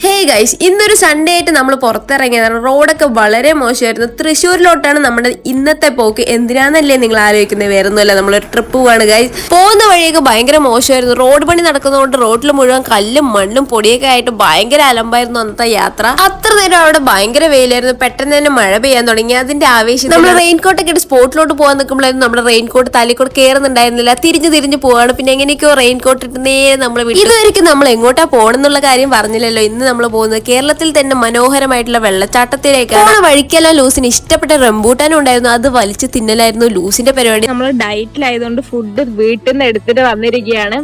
Hey! Hey guys ഇന്നൊരു Sunday ആയിട്ട് നമ്മൾ പുറത്തിറങ്ങിയതാണ് റോഡൊക്കെ വളരെ മോശമായിരുന്നു. തൃശ്ശൂരിലോട്ടാണ് നമ്മുടെ ഇന്നത്തെ പോക്ക്. എന്തിനാന്നല്ലേ നിങ്ങൾ ആലോചിക്കുന്നത് വേറെ ഒന്നുമല്ല നമ്മളൊരു ട്രിപ്പ് പോവാണ് ഗൈസ് പോകുന്ന വഴിയൊക്കെ ഭയങ്കര മോശമായിരുന്നു. റോഡ് പണി നടക്കുന്നതുകൊണ്ട് റോഡിൽ മുഴുവൻ കല്ലും മണ്ണും പൊടിയൊക്കെ ആയിട്ട് ഭയങ്കര അലമ്പായിരുന്നു അന്നത്തെ യാത്ര. അത്ര നേരം അവിടെ ഭയങ്കര വെയിലായിരുന്നു. പെട്ടെന്ന് തന്നെ മഴ പെയ്യാൻ തുടങ്ങി. അതിന്റെ ആവേശം നമ്മൾ റെയിൻകോട്ട് ഒക്കെ ഇട്ട് സ്പോട്ടിലോട്ട് പോകാൻ നിൽക്കുമ്പോഴായിരുന്നു നമ്മുടെ റെയിൻകോട്ട് തലക്കോട്ട് കയറുന്നുണ്ടായിരുന്നില്ല തിരിഞ്ഞു തിരിഞ്ഞ് പോവാണ്. പിന്നെ എങ്ങനെയൊക്കെയോ റെയിൻകോട്ട് ഇട്ട് നേരെ നമ്മൾ ഇതുവരെയ്ക്കും നമ്മൾ എങ്ങോട്ടാ പോകണം എന്നുള്ള കാര്യം പറഞ്ഞില്ലല്ലോ. ഇന്ന് നമ്മൾ പോകുന്നത് കേരളത്തിൽ തന്നെ മനോഹരമായിട്ടുള്ള വെള്ളച്ചാട്ടത്തിലേക്കാണ് പോണ വഴിക്കെല്ലാം ലൂസിന് ഇഷ്ടപ്പെട്ട റംബൂട്ടാനും ഉണ്ടായിരുന്നു. അത് വലിച്ച് തിന്നലായിരുന്നു ലൂസിന്റെ പരിപാടി. നമ്മൾ ഡയറ്റിലായതുകൊണ്ട് ഫുഡ് വീട്ടിൽ നിന്ന് എടുത്തിട്ട് വന്നിരിക്കുകയാണ്.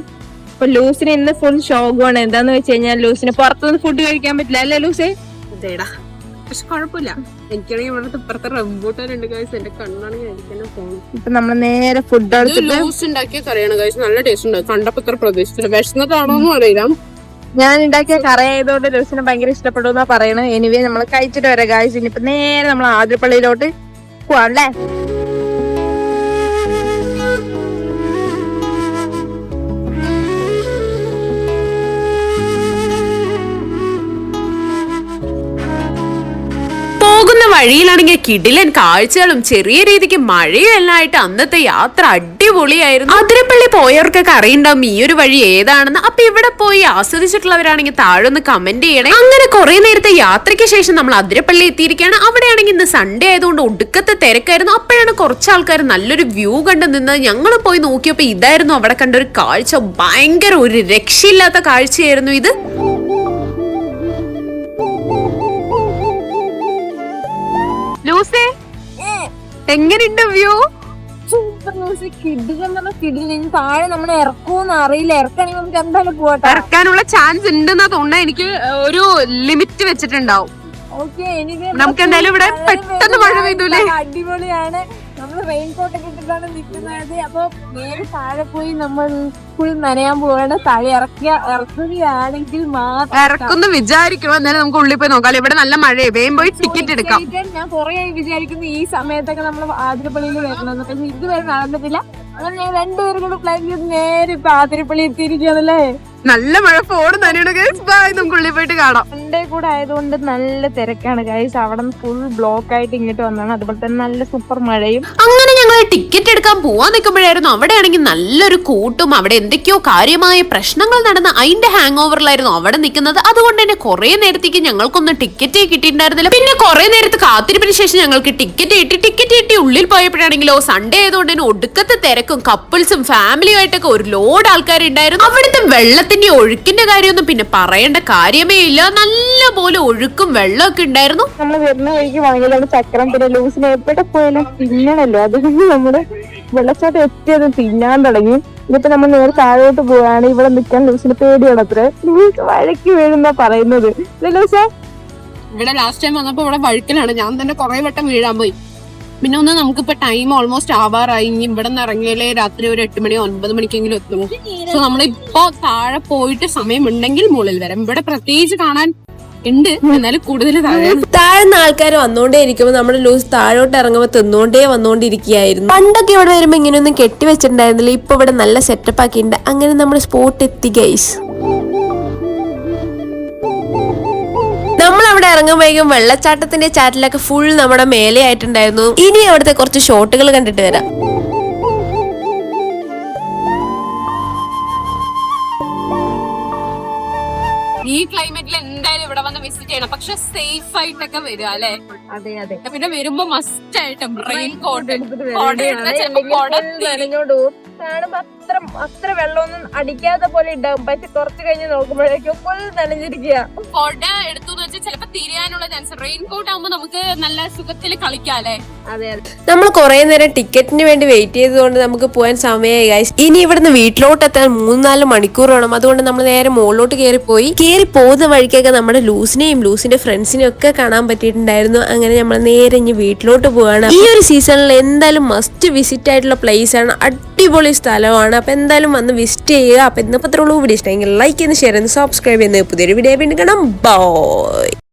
അപ്പൊ ലൂസിന് ഇന്ന് ഫുൾ ഷോക്കാണ് എന്താന്ന് വെച്ച് കഴിഞ്ഞാൽ ലൂസിന് പുറത്തുനിന്ന് ഫുഡ് കഴിക്കാൻ പറ്റില്ല. അല്ലേ ലൂസേ? അതേടാ പക്ഷെ കുഴപ്പമില്ല. എനിക്കാണെങ്കിൽ ഇവിടുത്തെ ഇപ്പുറത്തെ റംബൂട്ടാനുണ്ട് കഴിച്ച് എന്റെ കണ്ണാണെങ്കിൽ എനിക്ക് തന്നെ. പോകണം ഇപ്പൊ നമ്മൾ നേരെ ഫുഡ് ലൂസ് ഉണ്ടാക്കിയ കറിയാണ് കഴിച്ച് നല്ല ടേസ്റ്റ് ഉണ്ട്. കണ്ടപ്പോ ഇത്ര പ്രതീക്ഷിച്ചില്ല. വിശന്നതാണോ എന്ന് അറിയില്ല. ഞാൻ ഉണ്ടാക്കിയ കറി ആയതുകൊണ്ട് ലൂസിനെ ഭയങ്കര ഇഷ്ടപ്പെടും എന്നാ പറയണത് എനിവേ നമ്മൾ കഴിച്ചിട്ട് വരാം ഗായ്സ് ഇനിയിപ്പൊ നേരെ നമ്മൾ ആതിരപ്പള്ളിയിലോട്ട് പോവാം അല്ലേ? വഴിയിലാണെങ്കിൽ കിടിലൻ കാഴ്ചകളും ചെറിയ രീതിക്ക് മഴയും അന്നത്തെ യാത്ര അടിപൊളിയായിരുന്നു. അതിരപ്പള്ളി പോയവർക്കൊക്കെ അറിയണ്ടാവും ഈ ഒരു വഴി ഏതാണെന്ന്. അപ്പൊ ഇവിടെ പോയി ആസ്വദിച്ചിട്ടുള്ളവരാണെങ്കിൽ താഴെ ഒന്ന് കമന്റ് ചെയ്യണേ. അങ്ങനെ കുറെ നേരത്തെ യാത്രയ്ക്ക് ശേഷം നമ്മൾ അതിരപ്പള്ളി എത്തിയിരിക്കുകയാണ്. അവിടെയാണെങ്കിൽ ഇന്ന് സൺഡേ ആയതുകൊണ്ട് ഒടുക്കത്തെ തിരക്കായിരുന്നു. അപ്പോഴാണ് കുറച്ച് ആൾക്കാർ നല്ലൊരു വ്യൂ കണ്ടു നിന്ന് ഞങ്ങൾ പോയി നോക്കിയപ്പോ ഇതായിരുന്നു അവിടെ കണ്ട ഒരു കാഴ്ച. ഭയങ്കര ഒരു രക്ഷയില്ലാത്ത കാഴ്ചയായിരുന്നു ഇത്. ലൂസേ? എങ്ങനെയുണ്ട് വ്യൂ? താഴെ നമ്മൾ ഇറക്കുമെന്ന് അറിയില്ല. ഇറക്കണെങ്കിൽ നമുക്ക് എന്തായാലും പോട്ടെ ഇറക്കാനുള്ള ചാൻസ് ഉണ്ടെന്നാ തോന്നുന്നത് എനിക്ക് ഒരു ലിമിറ്റ് വെച്ചിട്ടുണ്ടാവും. നമുക്ക് എന്തായാലും ഇവിടെ പെട്ടെന്ന് മഴ പെയ്തൂലേ? അടിപൊളിയാണ്. നമ്മൾ റെയിൻകോട്ട് ഒക്കെ ഇട്ടിട്ടാണ് നിൽക്കുന്നത് അപ്പൊ നേരെ താഴെ പോയി നമ്മൾ ഫുൾ നനയാൻ പോവാണ്. താഴെ ഇറക്കിയ ഇറക്കുകയാണെങ്കിൽ മാത്രം ഇറക്കുന്നു വിചാരിക്കണം. എന്നാലും നമുക്ക് ഉള്ളിൽ പോയി നോക്കാം. ഇവിടെ നല്ല മഴയെ. വേഗം പോയി ടിക്കറ്റ് എടുക്കാം. ഞാൻ കുറേ വിചാരിക്കുന്നു ഈ സമയത്തൊക്കെ നമ്മൾ ആതിരപ്പള്ളിയിൽ വരണമെന്ന് പക്ഷെ ഇതുവരെ നടന്നിട്ടില്ല. അങ്ങനെ ഞാൻ രണ്ടുപേരും കൂടെ പ്ലാൻ ചെയ്ത് നേരെ ഇപ്പൊ ആതിരപ്പള്ളി എത്തിയിരിക്കുകയാണല്ലേ? നല്ല മഴ ഫോൺ തന്നെയാണ് ഗൈസ് ബൈ നമുക്ക് ഉള്ളിൽ പോയിട്ട് കാണാം. സൺഡേ കൂടെ ആയതുകൊണ്ട് നല്ല തിരക്കാണ് ഗൈസ് അവിടെ ഫുൾ ബ്ലോക്ക് ആയിട്ട് ഇങ്ങോട്ട് വന്നാണ് അതുപോലെ തന്നെ നല്ല സൂപ്പർ മഴയും. അങ്ങനെ ഞങ്ങൾ ടിക്കറ്റ് എടുക്കാൻ പോവാൻ നിൽക്കുമ്പോഴായിരുന്നു അവിടെയാണെങ്കിൽ നല്ലൊരു കൂട്ടും അവിടെ എന്തൊക്കെയോ കാര്യമായ പ്രശ്നങ്ങൾ നടന്ന അതിന്റെ ഹാങ് ഓവറിലായിരുന്നു അവിടെ നിൽക്കുന്നത്. അതുകൊണ്ട് തന്നെ കുറെ നേരത്തേക്ക് ഞങ്ങൾക്കൊന്നും ടിക്കറ്റ് കിട്ടിയിട്ടുണ്ടായിരുന്നില്ല. പിന്നെ കുറെ നേരത്തെ കാത്തിരിപ്പിന് ശേഷം ഞങ്ങൾക്ക് ടിക്കറ്റ് കിട്ടി. ടിക്കറ്റ് കിട്ടി ഉള്ളിൽ പോയപ്പോഴാണെങ്കിലോ സൺഡേ ആയതുകൊണ്ട് തന്നെ ഒടുക്കത്തെ തിരക്കും കപ്പിൾസും ഫാമിലിയും ആയിട്ടൊക്കെ ഒരു ലോഡ് ആൾക്കാരുണ്ടായിരുന്നു. അവിടുത്തെ വെള്ളത്തിന്റെ ഒഴുക്കിന്റെ കാര്യമൊന്നും പിന്നെ പറയേണ്ട കാര്യമേ ഇല്ല. നല്ല പോലെ ഒഴുക്കും വെള്ളമൊക്കെ ഉണ്ടായിരുന്നു. നമ്മൾ വരുന്ന വഴിക്ക് വാങ്ങിയതാണ് ചക്രം പിന്നെ ലൂസിന് എവിടെ പോയാലും തിന്നണല്ലോ. അതുകൊണ്ട് നമ്മുടെ വെള്ളച്ചാട്ടം എത്തിയത് തിന്നാൻ തുടങ്ങി. ഇപ്പൊ നമ്മൾ നേരെ താഴോട്ട് പോവാണ് ഇവിടെ നിൽക്കാൻ ലൂസിന് പേടിയാണത്രേ അത്ര. ലൂസ് വഴക്ക് വീഴുന്ന പറയുന്നത്. ഇവിടെ ലാസ്റ്റ് ടൈം വന്നപ്പോ ഇവിടെ വഴുക്കലാണ്. ഞാൻ തന്നെ കുറെ വട്ടം വീഴാൻ പോയി. പിന്നെ ഒന്ന് നമുക്കിപ്പോ ടൈം ഓൾമോസ്റ്റ് ആവാറായി. ഇനി ഇവിടെ നിന്ന് ഇറങ്ങിയാലേ രാത്രി ഒരു എട്ട് മണി ഒൻപത് മണിക്കെങ്കിലും എത്തും സോ നമ്മളിപ്പോ താഴെ പോയിട്ട് സമയമുണ്ടെങ്കിൽ മുകളിൽ വരാം. ഇവിടെ പ്രത്യേകിച്ച് കാണാൻ ഉണ്ട്. എന്നാലും കൂടുതൽ താഴെ താഴ്ന്ന ആൾക്കാർ വന്നോണ്ടേ ഇരിക്കുമ്പോൾ നമ്മുടെ ലൂസ് താഴോട്ട് ഇറങ്ങുമ്പോൾ തിന്നോണ്ടേ വന്നോണ്ടിരിക്കുകയായിരുന്നു. പണ്ടൊക്കെ ഇവിടെ വരുമ്പോൾ ഇങ്ങനെയൊന്നും കെട്ടി വെച്ചിട്ടുണ്ടായിരുന്നില്ല. ഇപ്പൊ ഇവിടെ നല്ല സെറ്റപ്പ് ആക്കിയിട്ടുണ്ട്. അങ്ങനെ നമ്മുടെ സ്പോട്ട് എത്തി ഗൈസ് ഇറങ്ങുമ്പോഴേക്കും വെള്ളച്ചാട്ടത്തിന്റെ ചാറ്റിലൊക്കെ ഫുൾ നമ്മുടെ മേലെ ആയിട്ടുണ്ടായിരുന്നു. ഇനി അവിടുത്തെ കുറച്ച് ഷോട്ടുകൾ കണ്ടിട്ട് വരാം. ഈ ക്ലൈമറ്റിൽ എന്തായാലും ഇവിടെ വന്ന് വിസിറ്റ് ചെയ്യണം. പക്ഷെ സേഫ് ആയിട്ടൊക്കെ വരിക അല്ലെ? അതെ അതെ. പിന്നെ വരുമ്പോ മസ്റ്റ് ആയിട്ടും റെയിൻ കോട്ട് കോട എടുത്താൽ ചിലപ്പോ അത്ര അത്ര വെള്ളമൊന്നും അടിക്കാത്ത പോലെ ഉണ്ടാവും പക്ഷെ കുറച്ച് കഴിഞ്ഞ് നോക്കുമ്പോഴേക്കും ഫുൾ നനഞ്ഞിരിക്കുക കൊട എടുത്തു വെച്ചാൽ ചിലപ്പോ തിരിയാനുള്ള ചാൻസ് റെയിൻകോട്ട് ആകുമ്പോ നമുക്ക് നല്ല സുഖത്തിൽ കളിക്കാല്ലേ അല്ലെ? അതെ അതെ. നമ്മൾ കുറെ നേരം ടിക്കറ്റിന് വേണ്ടി വെയിറ്റ് ചെയ്തതുകൊണ്ട് നമുക്ക് പോകാൻ സമയമായി ഗൈസ് ഇനി ഇവിടുന്ന് വീട്ടിലോട്ട് എത്താൻ മൂന്നാൽ മണിക്കൂർ വേണം. അതുകൊണ്ട് നമ്മൾ നേരെ മുകളിലോട്ട് കയറി പോയി. കയറി പോകുന്ന വഴിക്കൊക്കെ നമ്മുടെ ലൂസിനെയും ലൂസിന്റെ ഫ്രണ്ട്സിനെയും ഒക്കെ കാണാൻ പറ്റിയിട്ടുണ്ടായിരുന്നു. അങ്ങനെ നമ്മൾ നേരെ ഇനി വീട്ടിലോട്ട് പോവാണ്. ഈ ഒരു സീസണിൽ എന്തായാലും മസ്റ്റ് വിസിറ്റ് ആയിട്ടുള്ള പ്ലേസ് ആണ്. അടിപൊളി സ്ഥലമാണ്. അപ്പൊ എന്തായാലും വന്ന് വിസിറ്റ് ചെയ്യുക. അപ്പോൾ ഇന്നിപ്പോൾ അത്രയുള്ളൂ വീഡിയോ ഇഷ്ടമെങ്കിൽ ലൈക്ക് ചെയ്യുന്ന ഷെയർ ചെയ്യുന്ന സബ്സ്ക്രൈബ് ചെയ്യുന്ന. പുതിയൊരു വീഡിയോ വീണ്ടും കാണാം. ബൈ